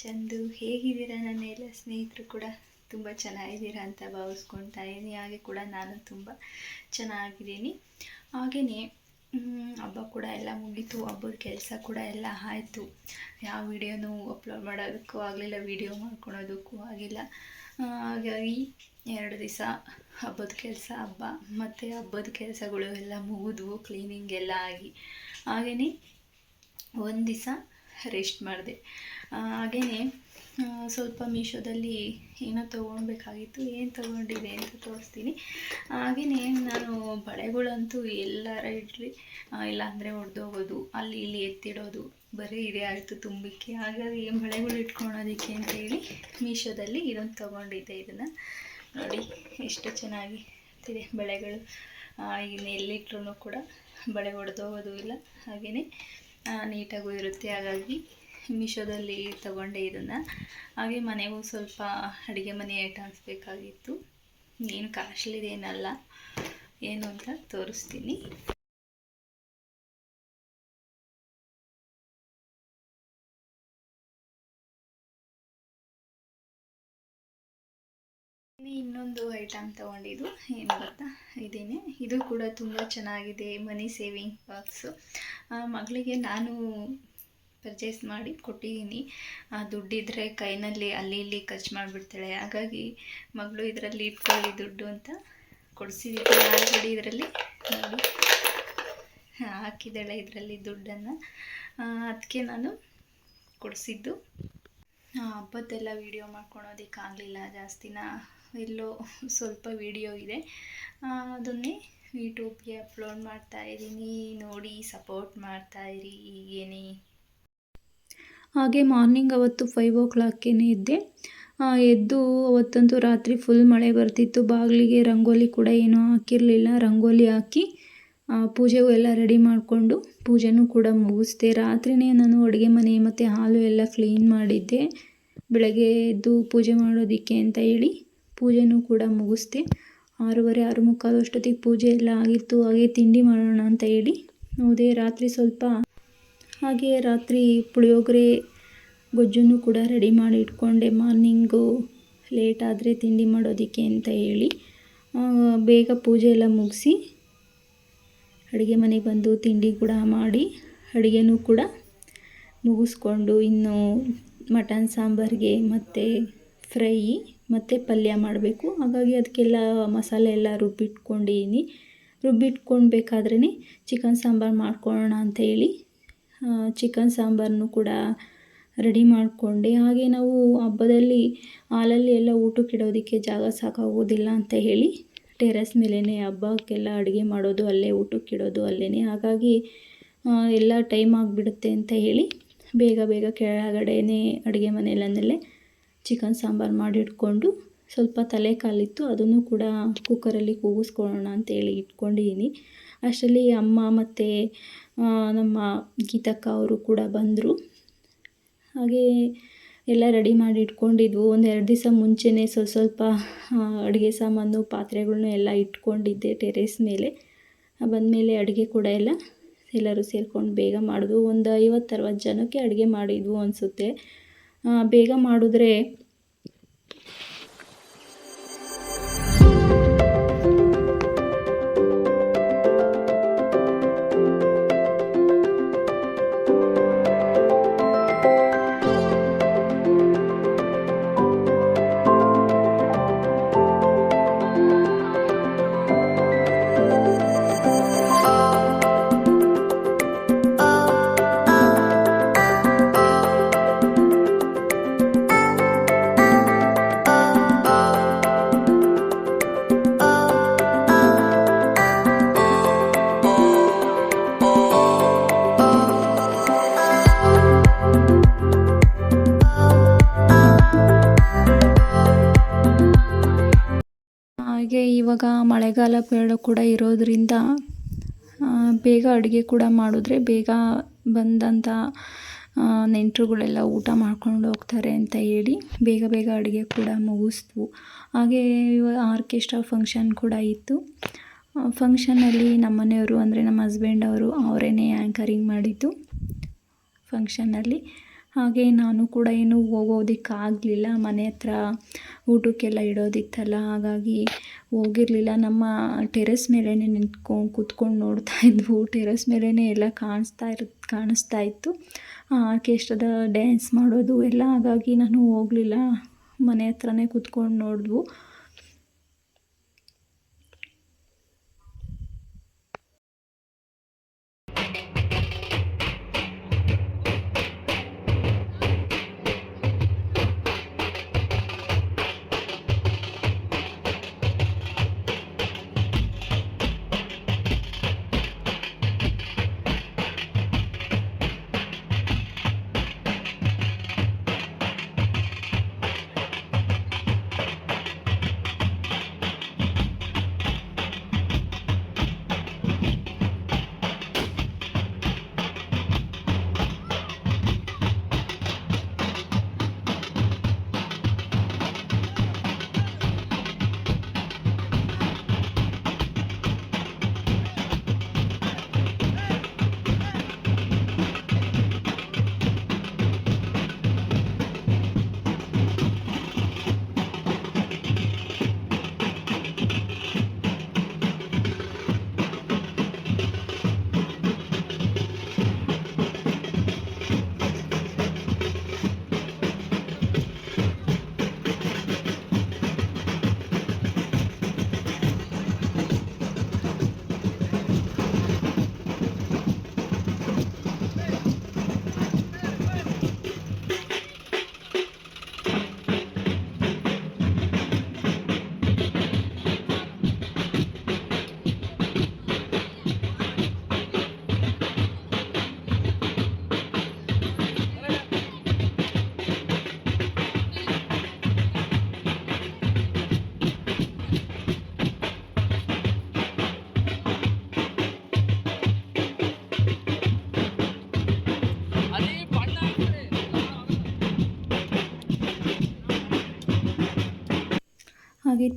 ಚಂದು, ಹೇಗಿದ್ದೀರಾ ನನ್ನ ಎಲ್ಲ ಸ್ನೇಹಿತರು ಕೂಡ? ತುಂಬ ಚೆನ್ನಾಗಿದ್ದೀರಾ ಅಂತ ಭಾವಿಸ್ಕೊಳ್ತಾ ಇದ್ದೀನಿ. ಹಾಗೆ ಕೂಡ ನಾನು ತುಂಬ ಚೆನ್ನಾಗಿದ್ದೀನಿ. ಹಾಗೆಯೇ ಹಬ್ಬ ಕೂಡ ಎಲ್ಲ ಮುಗೀತು. ಹಬ್ಬದ ಕೆಲಸ ಕೂಡ ಎಲ್ಲ ಆಯಿತು. ಯಾವ ವಿಡಿಯೋನೂ ಅಪ್ಲೋಡ್ ಮಾಡೋದಕ್ಕೂ ಆಗಲಿಲ್ಲ, ವಿಡಿಯೋ ಮಾಡ್ಕೊಳೋದಕ್ಕೂ ಆಗಿಲ್ಲ. ಹಾಗಾಗಿ ಎರಡು ದಿವಸ ಹಬ್ಬದ ಕೆಲಸ, ಹಬ್ಬ ಮತ್ತು ಹಬ್ಬದ ಕೆಲಸಗಳು ಎಲ್ಲ ಮುಗಿದ್ವು. ಕ್ಲೀನಿಂಗ್ ಎಲ್ಲ ಆಗಿ. ಹಾಗೆಯೇ ಒಂದು ದಿವಸ ರೆಸ್ಟ್ ಮಾಡಿದೆ. ಹಾಗೆಯೇ ಸ್ವಲ್ಪ ಮೀಶೋದಲ್ಲಿ ಏನೋ ತೊಗೊಳ್ಬೇಕಾಗಿತ್ತು, ಏನು ತೊಗೊಂಡಿದೆ ಅಂತ ತೋರಿಸ್ತೀನಿ. ಹಾಗೆಯೇ ನಾನು ಬಳೆಗಳಂತೂ ಎಲ್ಲಾರ ಇಡಲಿ ಇಲ್ಲಾಂದರೆ ಒಡೆದೋಗೋದು, ಅಲ್ಲಿ ಇಲ್ಲಿ ಎತ್ತಿಡೋದು, ಬರೀ ಇದೇ ಆಯಿತು ತುಂಬಕ್ಕೆ. ಹಾಗಾಗಿ ಬಳೆಗಳು ಇಟ್ಕೊಳೋದಕ್ಕೆ ಅಂತ ಹೇಳಿ ಮೀಶೋದಲ್ಲಿ ಇದೊಂದು ತೊಗೊಂಡಿದ್ದೆ ಇದನ್ನು. ನೋಡಿ, ಎಷ್ಟು ಚೆನ್ನಾಗಿ ಇದೆ ಬಳೆಗಳು. ಇನ್ನು ಎಲ್ಲಿಟ್ರೂ ಕೂಡ ಬಳೆ ಒಡೆದೋಗೋದು ಇಲ್ಲ ಹಾಗೆಯೇ ನೀಟಾಗೂ ಇರುತ್ತೆ. ಹಾಗಾಗಿ ಮೀಶೋದಲ್ಲಿ ತಗೊಂಡೆ ಇದನ್ನು. ಹಾಗೆ ಮನೆಗೂ ಸ್ವಲ್ಪ ಅಡುಗೆ ಮನೆ ಐಟಮ್ಸ್ ಬೇಕಾಗಿತ್ತು. ಏನು ಕಾಸ್ಟ್ಲಿದೇನಲ್ಲ. ಏನು ಅಂತ ತೋರಿಸ್ತೀನಿ. ಇನ್ನೊಂದು ಐಟಮ್ ತಗೊಂಡಿದ್ದು, ಏನು ಗೊತ್ತಾ? ಇದೇನೆ. ಇದು ಕೂಡ ತುಂಬ ಚೆನ್ನಾಗಿದೆ ಮನಿ ಸೇವಿಂಗ್ ಬಾಕ್ಸು ಮಗಳಿಗೆ ನಾನು ಪರ್ಚೇಸ್ ಮಾಡಿ ಕೊಟ್ಟಿದ್ದೀನಿ. ಆ, ದುಡ್ಡಿದ್ರೆ ಕೈನಲ್ಲಿ ಅಲ್ಲಿ ಇಲ್ಲಿ ಖರ್ಚು ಮಾಡಿಬಿಡ್ತಾಳೆ. ಹಾಗಾಗಿ ಮಗಳು ಇದರಲ್ಲಿ ಇಟ್ಕೊಳ್ಳಿ ದುಡ್ಡು ಅಂತ ಕೊಡಿಸಿದ್ದೀನಿ ಆಲ್ರೆಡಿ ಇದರಲ್ಲಿ ನೋಡಿ. ಹಾಕಿದ್ದಾಳೆ ಇದರಲ್ಲಿ ದುಡ್ಡನ್ನು. ಅದಕ್ಕೆ ನಾನು ಕೊಡಿಸಿದ್ದು. ಹಬ್ಬದ್ದೆಲ್ಲ ವೀಡಿಯೋ ಮಾಡ್ಕೊಳೋದಕ್ಕಾಗಲಿಲ್ಲ ಜಾಸ್ತಿನ? ಎಲ್ಲೋ ಸ್ವಲ್ಪ ವಿಡಿಯೋ ಇದೆ. ಅದನ್ನೇ ಯೂಟ್ಯೂಬ್ಗೆ ಅಪ್ಲೋಡ್ ಮಾಡ್ತಾ ಇದ್ದೀನಿ. ನೋಡಿ, ಸಪೋರ್ಟ್ ಮಾಡ್ತಾ ಇರಿ. ಹೀಗೇನೆ ಹಾಗೆ ಮಾರ್ನಿಂಗ್ ಅವತ್ತು ಫೈವ್ ಓ ಕ್ಲಾಕ್ಕೇನೆ ಎದ್ದೆ ಎದ್ದು ಅವತ್ತಂತೂ ರಾತ್ರಿ ಫುಲ್ ಮಳೆ ಬರ್ತಿತ್ತು. ಬಾಗಿಲಿಗೆ ರಂಗೋಲಿ ಕೂಡ ಏನೂ ಹಾಕಿರಲಿಲ್ಲ. ರಂಗೋಲಿ ಹಾಕಿ ಪೂಜೆಗೂ ಎಲ್ಲ ರೆಡಿ ಮಾಡಿಕೊಂಡು ಪೂಜೆನೂ ಕೂಡ ಮುಗಿಸ್ದೆ. ರಾತ್ರಿನೇ ನಾನು ಅಡುಗೆ ಮನೆ ಮತ್ತು ಹಾಲು ಎಲ್ಲ ಕ್ಲೀನ್ ಮಾಡಿದ್ದೆ. ಬೆಳಗ್ಗೆ ಎದ್ದು ಪೂಜೆ ಮಾಡೋದಕ್ಕೆ ಅಂತ ಹೇಳಿ ಪೂಜೆನೂ ಕೂಡ ಮುಗಿಸ್ದೆ. ಆರೂವರೆ ಆರು ಮುಕ್ಕಾಲು ಅಷ್ಟೊತ್ತಿಗೆ ಪೂಜೆ ಎಲ್ಲ ಆಗಿತ್ತು. ಹಾಗೆ ತಿಂಡಿ ಮಾಡೋಣ ಅಂತ ಹೇಳಿ ಹೋದೆ. ರಾತ್ರಿ ಸ್ವಲ್ಪ ಹಾಗೆ ರಾತ್ರಿ ಪುಳಿಯೋಗರೆ, ಗೊಜ್ಜನ್ನು ಕೂಡ ರೆಡಿ ಮಾಡಿ ಇಟ್ಕೊಂಡೆ. ಮಾರ್ನಿಂಗು ಲೇಟ್ ಆದರೆ ತಿಂಡಿ ಮಾಡೋದಕ್ಕೆ ಅಂತ ಹೇಳಿ ಬೇಗ ಪೂಜೆ ಎಲ್ಲ ಮುಗಿಸಿ ಅಡುಗೆ ಮನೆಗೆ ಬಂದು ತಿಂಡಿ ಕೂಡ ಮಾಡಿ ಅಡುಗೆನೂ ಕೂಡ ಮುಗಿಸ್ಕೊಂಡು ಇನ್ನು ಮಟನ್, ಸಾಂಬಾರಿಗೆ ಮತ್ತು ಫ್ರೈ ಮತ್ತು ಪಲ್ಯ ಮಾಡಬೇಕು. ಹಾಗಾಗಿ ಅದಕ್ಕೆಲ್ಲ ಮಸಾಲೆ ಎಲ್ಲ ರುಬ್ಬಿಟ್ಕೊಂಡಿದ್ದೀನಿ ರುಬ್ಬಿಟ್ಕೊಳ್ಬೇಕಾದ್ರೇ ಚಿಕನ್ ಸಾಂಬಾರು ಮಾಡ್ಕೊಳ್ಳೋಣ ಅಂತ ಹೇಳಿ ಚಿಕನ್ ಸಾಂಬಾರನ್ನು ಕೂಡ ರೆಡಿ ಮಾಡಿಕೊಂಡೆ. ಹಾಗೆ ನಾವು ಹಬ್ಬದಲ್ಲಿ ಹಾಲಲ್ಲಿ ಎಲ್ಲ ಊಟಕ್ಕೆ ಇಡೋದಕ್ಕೆ ಜಾಗ ಸಾಕಾಗೋದಿಲ್ಲ ಅಂತ ಹೇಳಿ, ಟೆರೆಸ್ ಮೇಲೇ ಹಬ್ಬಕ್ಕೆಲ್ಲ ಅಡುಗೆ ಮಾಡೋದು ಅಲ್ಲೇ ಊಟಕ್ಕೆ ಇಡೋದು ಅಲ್ಲೇ ಹಾಗಾಗಿ ಎಲ್ಲ ಟೈಮ್ ಆಗಿಬಿಡುತ್ತೆ ಅಂತ ಹೇಳಿ ಬೇಗ ಬೇಗ ಕೆಳಗಡೆನೇ ಅಡುಗೆ ಮನೆಯಲ್ಲೇ ಚಿಕನ್ ಸಾಂಬಾರು ಮಾಡಿಟ್ಕೊಂಡು ಸ್ವಲ್ಪ ತಲೆ ಕಾಲಿತ್ತು. ಅದನ್ನು ಕೂಡ ಕುಕ್ಕರಲ್ಲಿ ಕೂಗಿಸ್ಕೊಳ್ಳೋಣ ಅಂತೇಳಿ ಇಟ್ಕೊಂಡಿದ್ದೀನಿ ಅಷ್ಟರಲ್ಲಿ ಅಮ್ಮ ಮತ್ತು ನಮ್ಮ ಗೀತಕ್ಕ ಅವರು ಕೂಡ ಬಂದರು. ಹಾಗೆ ಎಲ್ಲ ರೆಡಿ ಮಾಡಿ ಇಟ್ಕೊಂಡಿದ್ವು ಒಂದು ಎರಡು ದಿವಸ ಮುಂಚೆನೇ ಸ್ವಲ್ಪ ಸ್ವಲ್ಪ ಅಡುಗೆ ಸಾಮಾನು ಪಾತ್ರೆಗಳನ್ನ ಎಲ್ಲ ಇಟ್ಕೊಂಡಿದ್ದೆ ಟೆರೇಸ್ ಮೇಲೆ. ಬಂದಮೇಲೆ ಅಡುಗೆ ಕೂಡ ಎಲ್ಲ ಎಲ್ಲರೂ ಸೇರ್ಕೊಂಡು ಬೇಗ ಮಾಡಿದ್ವು. ಒಂದು ಐವತ್ತು ಅರವತ್ತು ಜನಕ್ಕೆ ಅಡುಗೆ ಮಾಡಿದ್ವು ಅನಿಸುತ್ತೆ. ಬೇಗ ಮಾಡಿದ್ರೆ ಮಳೆಗಾಲ ಬೇಡ ಕೂಡ ಇರೋದರಿಂದ ಬೇಗ ಅಡುಗೆ ಕೂಡ ಮಾಡಿದ್ರೆ ಬೇಗ ಬಂದಂಥ ನೆಂಟರುಗಳೆಲ್ಲ ಊಟ ಮಾಡ್ಕೊಂಡು ಹೋಗ್ತಾರೆ ಅಂತ ಹೇಳಿ ಬೇಗ ಬೇಗ ಅಡುಗೆ ಕೂಡ ಮುಗಿಸ್ತು ಹಾಗೆ ಆರ್ಕೆಸ್ಟ್ರಾ ಫಂಕ್ಷನ್ ಕೂಡ ಇತ್ತು. ಫಂಕ್ಷನಲ್ಲಿ ನಮ್ಮ ಮನೆಯವರು ಅಂದರೆ ನಮ್ಮ ಹಸ್ಬೆಂಡ್ ಅವರು ಅವರೇನೇ ಆ್ಯಂಕರಿಂಗ್ ಮಾಡಿದ್ದು ಫಂಕ್ಷನ್ನಲ್ಲಿ ಹಾಗೆ ನಾನು ಕೂಡ ಏನು ಹೋಗೋದಕ್ಕಾಗಲಿಲ್ಲ. ಮನೆ ಹತ್ರ ಊಟಕ್ಕೆಲ್ಲ ಇಡೋದಿತ್ತಲ್ಲ, ಹಾಗಾಗಿ ಹೋಗಿರಲಿಲ್ಲ. ನಮ್ಮ ಟೆರೆಸ್ ಮೇಲೇ ನಿಂತ್ಕೊಂಡು ಕೂತ್ಕೊಂಡು ನೋಡ್ತಾ ಇದ್ವು. ಟೆರೆಸ್ ಮೇಲೇ ಎಲ್ಲ ಕಾಣಿಸ್ತಾ ಇರು ಕಾಣಿಸ್ತಾ ಇತ್ತು. ಆರ್ಕೆಸ್ಟ್ರಾದ ಡ್ಯಾನ್ಸ್ ಮಾಡೋದು ಎಲ್ಲ. ಹಾಗಾಗಿ ನಾನು ಹೋಗಲಿಲ್ಲ. ಮನೆ ಹತ್ರನೇ ಕೂತ್ಕೊಂಡು ನೋಡಿದ್ವು.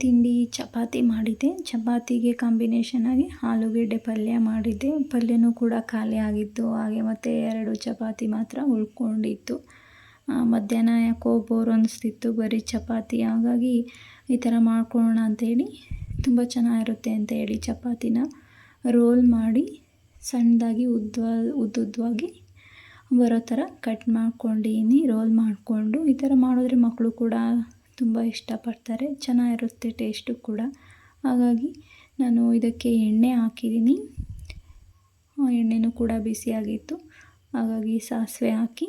ತಿಂಡಿ, ಚಪಾತಿ ಮಾಡಿದ್ದೆ. ಚಪಾತಿಗೆ ಕಾಂಬಿನೇಷನ್ ಆಗಿ ಆಲೂಗೆಡ್ಡೆ ಪಲ್ಯ ಮಾಡಿದ್ದೆ. ಪಲ್ಯನೂ ಕೂಡ ಖಾಲಿ ಆಗಿತ್ತು. ಹಾಗೆ ಮತ್ತು ಎರಡು ಚಪಾತಿ ಮಾತ್ರ ಉಳ್ಕೊಂಡಿತ್ತು. ಮಧ್ಯಾಹ್ನ ಯಾಕೋ ಬೋರ್ ಅನಿಸ್ತಿತ್ತು. ಬರೀ ಚಪಾತಿ. ಹಾಗಾಗಿ ಈ ಥರ ಮಾಡ್ಕೊಳ್ಳೋಣ ಅಂಥೇಳಿ ತುಂಬ ಚೆನ್ನಾಗಿರುತ್ತೆ ಅಂತ ಹೇಳಿ ಚಪಾತಿನ ರೋಲ್ ಮಾಡಿ ಸಣ್ಣದಾಗಿ ಉದ್ದ ಉದ್ದುದ್ದವಾಗಿ ಬರೋ ಥರ ಕಟ್ ಮಾಡ್ಕೊಂಡಿನಿ ರೋಲ್ ಮಾಡಿಕೊಂಡು ಈ ಥರ ಮಾಡಿದ್ರೆ ಮಕ್ಕಳು ಕೂಡ ತುಂಬ ಇಷ್ಟಪಡ್ತಾರೆ. ಚೆನ್ನಾಗಿರುತ್ತೆ ಟೇಸ್ಟು ಕೂಡ. ಹಾಗಾಗಿ ನಾನು ಇದಕ್ಕೆ ಎಣ್ಣೆ ಹಾಕಿದ್ದೀನಿ. ಎಣ್ಣೆನೂ ಕೂಡ ಬಿಸಿಯಾಗಿತ್ತು. ಹಾಗಾಗಿ ಸಾಸಿವೆ ಹಾಕಿ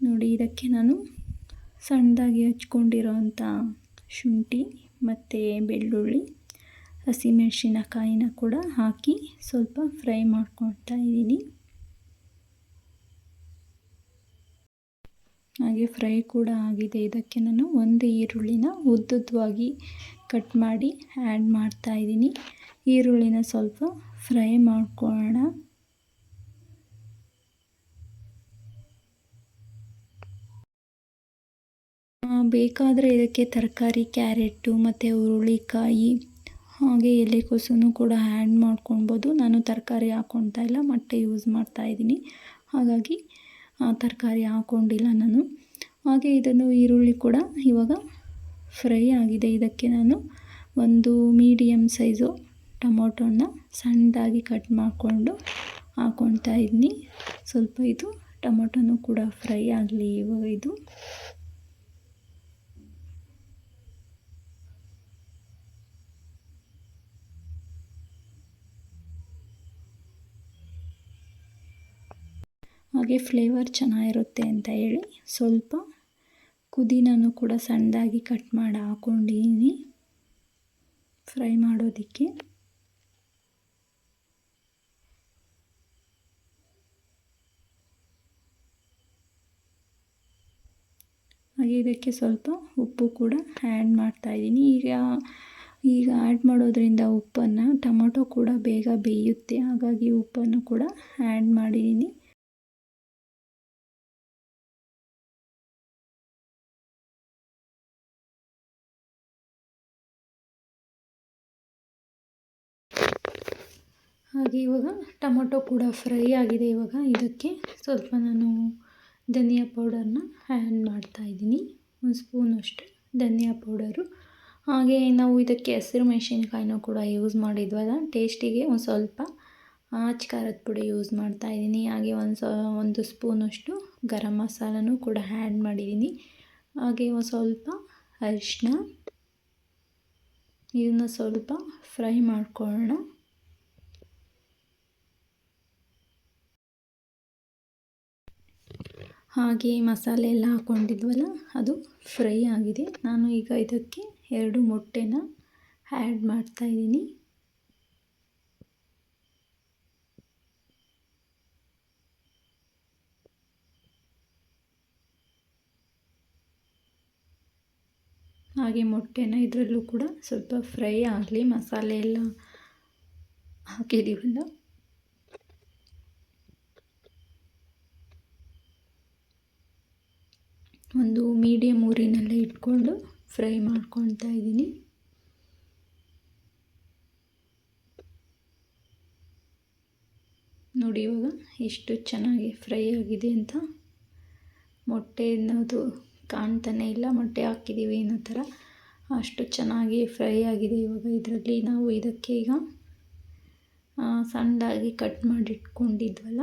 ನೋಡಿ ಇದಕ್ಕೆ ನಾನು ಸಣ್ಣದಾಗಿ ಹಚ್ಕೊಂಡಿರೋಂಥ ಶುಂಠಿ ಮತ್ತು ಬೆಳ್ಳುಳ್ಳಿ, ಹಸಿಮೆಣಸಿನಕಾಯಿನ ಕೂಡ ಹಾಕಿ ಸ್ವಲ್ಪ ಫ್ರೈ ಮಾಡ್ಕೊಳ್ತಾ ಇದ್ದೀನಿ. ಹಾಗೆ ಫ್ರೈ ಕೂಡ ಆಗಿದೆ. ಇದಕ್ಕೆ ನಾನು ಒಂದು ಈರುಳ್ಳಿನ ಉದ್ದುದ್ದವಾಗಿ ಕಟ್ ಮಾಡಿ ಆ್ಯಡ್ ಮಾಡ್ತಾ ಇದ್ದೀನಿ. ಈರುಳ್ಳಿನ ಸ್ವಲ್ಪ ಫ್ರೈ ಮಾಡ್ಕೊಳ್ಳೋಣ. ಬೇಕಾದರೆ ಇದಕ್ಕೆ ತರಕಾರಿ, ಕ್ಯಾರೆಟು ಮತ್ತು ಹುರುಳಿಕಾಯಿ ಹಾಗೆ ಎಲೆಕೋಸನ್ನು ಕೂಡ ಆ್ಯಡ್ ಮಾಡ್ಕೊಳ್ಬೋದು. ನಾನು ತರಕಾರಿ ಹಾಕ್ಕೊಳ್ತಾ ಇಲ್ಲ, ಮೊಟ್ಟೆ ಯೂಸ್ ಮಾಡ್ತಾ ಇದ್ದೀನಿ. ಹಾಗಾಗಿ ತರಕಾರಿ ಹಾಕ್ಕೊಂಡಿಲ್ಲ ನಾನು. ಹಾಗೆ ಇದನ್ನು ಈರುಳ್ಳಿ ಕೂಡ ಇವಾಗ ಫ್ರೈ ಆಗಿದೆ. ಇದಕ್ಕೆ ನಾನು ಒಂದು ಮೀಡಿಯಮ್ ಸೈಜು ಟೊಮೊಟೊನ ಸಣ್ಣದಾಗಿ ಕಟ್ ಮಾಡಿಕೊಂಡು ಹಾಕ್ಕೊಳ್ತಾ ಇದ್ದೀನಿ. ಸ್ವಲ್ಪ ಇದು ಟೊಮೊಟೊನೂ ಕೂಡ ಫ್ರೈ ಆಗಲಿ ಇವಾಗ ಇದು. ಹಾಗೆ ಫ್ಲೇವರ್ ಚೆನ್ನಾಗಿರುತ್ತೆ ಅಂತ ಹೇಳಿ ಸ್ವಲ್ಪ ಪುದೀನನೂ ಕೂಡ ಸಣ್ಣದಾಗಿ ಕಟ್ ಮಾಡಿ ಹಾಕೊಂಡಿದ್ದೀನಿ ಫ್ರೈ ಮಾಡೋದಕ್ಕೆ. ಹಾಗೆ ಇದಕ್ಕೆ ಸ್ವಲ್ಪ ಉಪ್ಪು ಕೂಡ ಆ್ಯಡ್ ಮಾಡ್ತಾಯಿದ್ದೀನಿ ಈಗ ಈಗ ಆ್ಯಡ್ ಮಾಡೋದ್ರಿಂದ ಉಪ್ಪನ್ನು ಟೊಮೊಟೊ ಕೂಡ ಬೇಗ ಬೇಯುತ್ತೆ. ಹಾಗಾಗಿ ಉಪ್ಪನ್ನು ಕೂಡ ಆ್ಯಡ್ ಮಾಡಿದ್ದೀನಿ. ಹಾಗೆ ಇವಾಗ ಟೊಮೊಟೊ ಕೂಡ ಫ್ರೈ ಆಗಿದೆ ಇವಾಗ. ಇದಕ್ಕೆ ಸ್ವಲ್ಪ ನಾನು ಧನಿಯಾ ಪೌಡರ್ನ ಆ್ಯಡ್ ಮಾಡ್ತಾಯಿದ್ದೀನಿ ಒಂದು ಸ್ಪೂನಷ್ಟು ಧನಿಯಾ ಪೌಡರು. ಹಾಗೆ ನಾವು ಇದಕ್ಕೆ ಹಸಿರು ಮೆಣಸಿನ್ಕಾಯಿನೂ ಕೂಡ ಯೂಸ್ ಮಾಡಿದ್ವಲ್ಲ ಟೇಸ್ಟಿಗೆ ಒಂದು ಸ್ವಲ್ಪ ಆಚ್ ಖಾರದ ಪುಡಿ ಯೂಸ್ ಮಾಡ್ತಾಯಿದ್ದೀನಿ ಹಾಗೆ ಒಂದು ಸ, ಒಂದು ಸ್ಪೂನಷ್ಟು ಗರಂ ಮಸಾಲನೂ ಕೂಡ ಆ್ಯಡ್ ಮಾಡಿದ್ದೀನಿ. ಹಾಗೆ ಒಂದು ಸ್ವಲ್ಪ ಅರಿಶಿನ ಇದನ್ನು ಸ್ವಲ್ಪ ಫ್ರೈ ಮಾಡ್ಕೊಳ್ಳೋಣ. ಹಾಗೆ ಮಸಾಲೆ ಎಲ್ಲ ಹಾಕ್ಕೊಂಡಿದ್ವಲ್ಲ, ಅದು ಫ್ರೈ ಆಗಿದೆ. ನಾನು ಈಗ ಇದಕ್ಕೆ ಎರಡು ಮೊಟ್ಟೆನ ಆ್ಯಡ್ ಮಾಡ್ತಾಯಿದ್ದೀನಿ ಹಾಗೆ ಮೊಟ್ಟೆನ ಇದರಲ್ಲೂ ಕೂಡ ಸ್ವಲ್ಪ ಫ್ರೈ ಆಗಲಿ, ಮಸಾಲೆ ಎಲ್ಲ ಹಾಕಿದ್ದೀವಲ್ಲ. ಒಂದು ಮೀಡಿಯಮ್ ಊರಿನಲ್ಲೇ ಇಟ್ಕೊಂಡು ಫ್ರೈ ಮಾಡ್ಕೊಳ್ತಾ ಇದ್ದೀನಿ. ನೋಡಿ ಇವಾಗ ಎಷ್ಟು ಚೆನ್ನಾಗಿ ಫ್ರೈ ಆಗಿದೆ ಅಂತ. ಮೊಟ್ಟೆ ಅನ್ನೋದು ಕಾಣ್ತಾನೆ ಇಲ್ಲ, ಮೊಟ್ಟೆ ಹಾಕಿದ್ದೀವಿ ಅನ್ನೋ ಥರ. ಅಷ್ಟು ಚೆನ್ನಾಗಿ ಫ್ರೈ ಆಗಿದೆ ಇವಾಗ ಇದರಲ್ಲಿ. ನಾವು ಇದಕ್ಕೆ ಈಗ ಸಣ್ಣದಾಗಿ ಕಟ್ ಮಾಡಿಟ್ಕೊಂಡಿದ್ವಲ್ಲ,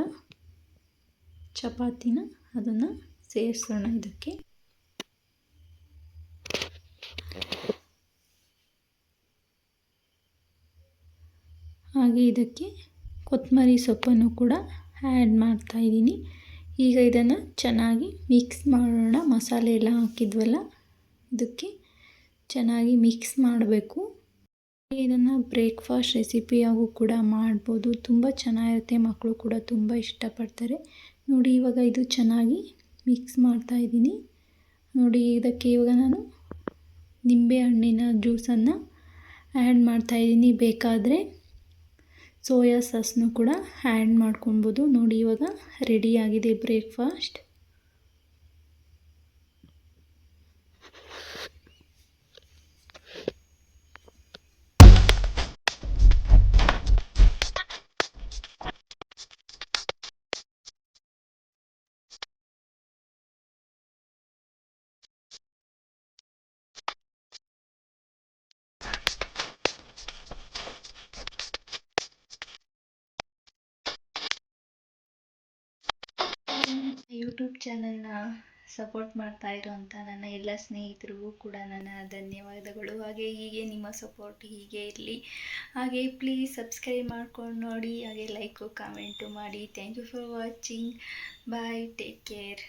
ಚಪಾತಿನ, ಅದನ್ನು ಸೇರಿಸೋಣ ಇದಕ್ಕೆ. ಹಾಗೆ ಇದಕ್ಕೆ ಕೊತ್ತಂಬರಿ ಸೊಪ್ಪನ್ನು ಕೂಡ ಆ್ಯಡ್ ಮಾಡ್ತಾಯಿದ್ದೀನಿ ಈಗ ಇದನ್ನು ಚೆನ್ನಾಗಿ ಮಿಕ್ಸ್ ಮಾಡೋಣ. ಮಸಾಲೆ ಎಲ್ಲ ಹಾಕಿದ್ವಲ್ಲ, ಇದಕ್ಕೆ ಚೆನ್ನಾಗಿ ಮಿಕ್ಸ್ ಮಾಡಬೇಕು. ಇದನ್ನು ಬ್ರೇಕ್ಫಾಸ್ಟ್ ರೆಸಿಪಿಯಾಗೂ ಕೂಡ ಮಾಡ್ಬೋದು. ತುಂಬ ಚೆನ್ನಾಗಿರುತ್ತೆ. ಮಕ್ಕಳು ಕೂಡ ತುಂಬ ಇಷ್ಟಪಡ್ತಾರೆ. ನೋಡಿ, ಇವಾಗ ಇದು ಚೆನ್ನಾಗಿ ಮಿಕ್ಸ್ ಮಾಡ್ತಾ ಇದ್ದೀನಿ. ನೋಡಿ, ಇದಕ್ಕೆ ಇವಾಗ ನಾನು ನಿಂಬೆ ಹಣ್ಣಿನ ಜ್ಯೂಸನ್ನು ಆ್ಯಡ್ ಮಾಡ್ತಾಯಿದ್ದೀನಿ ಬೇಕಾದರೆ ಸೋಯಾ ಸಾಸ್ನು ಕೂಡ ಆ್ಯಡ್ ಮಾಡ್ಕೊಬೋದು ನೋಡಿ, ಇವಾಗ ರೆಡಿಯಾಗಿದೆ ಬ್ರೇಕ್ಫಾಸ್ಟ್ ಯೂಟ್ಯೂಬ್ ಚಾನಲ್ನ ಸಪೋರ್ಟ್ ಮಾಡ್ತಾ ಇರೋಂಥ ನನ್ನ ಎಲ್ಲ ಸ್ನೇಹಿತರಿಗೂ ಕೂಡ ನನ್ನ ಧನ್ಯವಾದಗಳು. ಹಾಗೆ ಹೀಗೆ ನಿಮ್ಮ ಸಪೋರ್ಟ್ ಹೀಗೆ ಇರಲಿ. ಹಾಗೆ ಪ್ಲೀಸ್ ಸಬ್ಸ್ಕ್ರೈಬ್ ಮಾಡ್ಕೊಂಡು ನೋಡಿ. ಹಾಗೆ ಲೈಕು ಕಾಮೆಂಟು ಮಾಡಿ. Thank you for watching bye take care